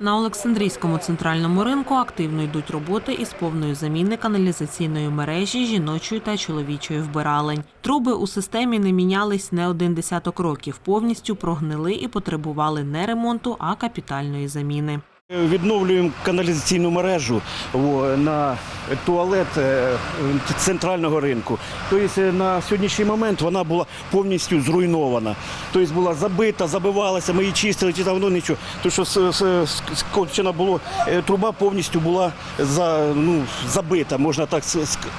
На Олександрійському центральному ринку активно йдуть роботи із повної заміни каналізаційної мережі жіночої та чоловічої вбиралень. Труби у системі не мінялись не один десяток років, повністю прогнили і потребували не ремонту, а капітальної заміни. Відновлюємо каналізаційну мережу на туалет е, центрального ринку. Тобто е, на сьогоднішній момент вона була повністю зруйнована. Тобто була забита, забивалася, ми її чистили, чи давно нічого. Тому що скочена було, е, труба повністю була ну, забита, можна так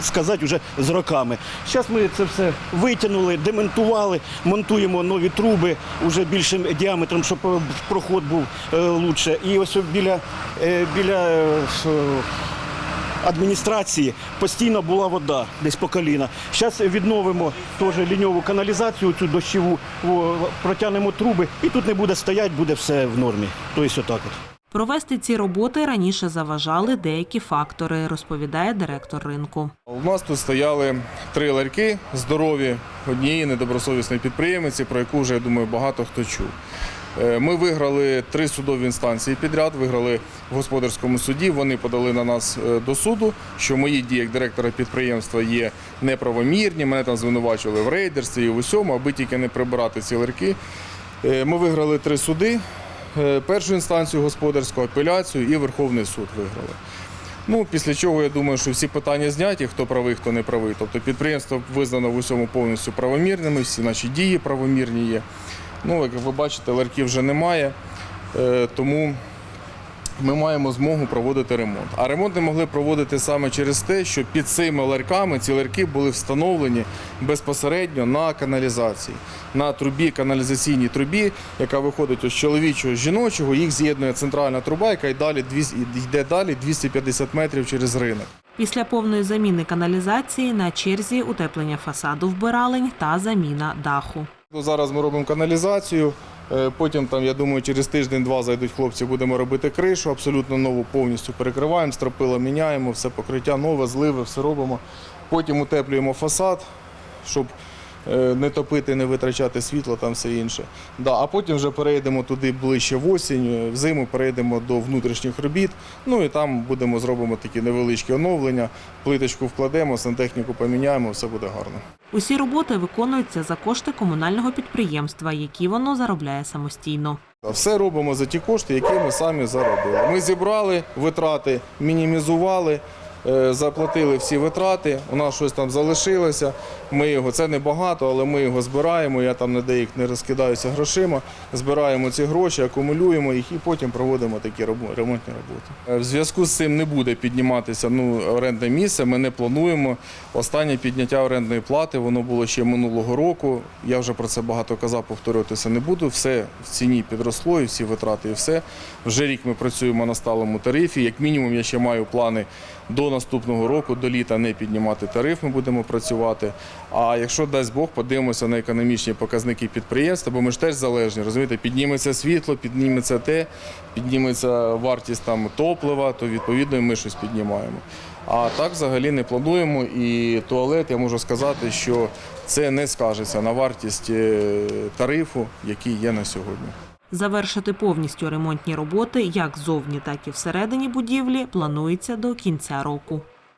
сказати, вже з роками. Зараз ми це все витягнули, демонтували, монтуємо нові труби вже більшим діаметром, щоб проход був е, лучше. І ось біля, е, біля е, адміністрації постійно була вода, десь по коліна. Зараз відновимо теж ліньову каналізацію, цю дощову, протягнемо труби, і тут не буде стояти, буде все в нормі. Тобто отак от. Провести ці роботи раніше заважали деякі фактори, розповідає директор ринку. У нас тут стояли три ларьки здорові однієї недобросовісної підприємниці, про яку вже я думаю багато хто чув. Е, Ми виграли три судові інстанції підряд, виграли в господарському суді. Вони подали на нас е, до суду, що мої дії як директора підприємства є неправомірні. Мене там звинувачували в рейдерстві і в усьому, аби тільки не прибирати ці ларьки. Е, Ми виграли три суди: першу інстанцію господарську, апеляцію і Верховний суд виграли. Ну, після чого я думаю, що всі питання зняті, хто правий, хто не правий. Тобто підприємство визнано в усьому повністю правомірними, всі наші дії правомірні є. Ну, як ви бачите, ларків вже немає, е, тому ми маємо змогу проводити ремонт. А ремонт не могли проводити саме через те, що під цими ларками ці ларки були встановлені безпосередньо на каналізації, на трубі, каналізаційній трубі, яка виходить із чоловічого з жіночого. Їх з'єднує центральна труба, яка йде далі 250 метрів через ринок. Після повної заміни каналізації на черзі утеплення фасаду вбиралень та заміна даху. Зараз ми робимо каналізацію. е, Потім, там, я думаю, через тиждень-два зайдуть хлопці, будемо робити кришу, абсолютно нову повністю перекриваємо, стропила міняємо, все покриття нове, зливи, все робимо. Потім утеплюємо фасад, щоб не топити, не витрачати світло, там все інше. Да, а потім вже перейдемо туди ближче в осінь, е, в зиму перейдемо до внутрішніх робіт. Ну і там будемо зробимо такі невеличкі оновлення, плиточку вкладемо, сантехніку поміняємо, все буде гарно. Усі роботи виконуються за кошти комунального підприємства, які воно заробляє самостійно. Все робимо за ті кошти, які ми самі заробили. Ми зібрали витрати, мінімізували, е, заплатили всі витрати. У нас щось там залишилося. Ми його це не багато, але ми його збираємо. Я там на деяких не розкидаюся грошима. Збираємо ці гроші, акумулюємо їх і потім проводимо такі ремонтні роботи. Е, В зв'язку з цим не буде підніматися ну, орендне місце. Ми не плануємо. Останнє підняття орендної плати воно було ще минулого року. Я вже про це багато казав, повторюватися не буду. Все в ціні підросло, і всі витрати, і все. Вже рік ми працюємо на сталому тарифі. Як мінімум, я ще маю плани до наступного року, до літа не піднімати тариф. Ми будемо працювати. А якщо дасть Бог, подивимося на економічні показники підприємства, бо ми ж теж залежні. Розумієте, підніметься світло, підніметься те, підніметься вартість там топлива, то відповідно ми щось піднімаємо. А так взагалі не плануємо. І туалет, я можу сказати, що це не скажеться на вартість е, тарифу, який є на сьогодні. Завершити повністю ремонтні роботи як ззовні, так і всередині будівлі планується до кінця року.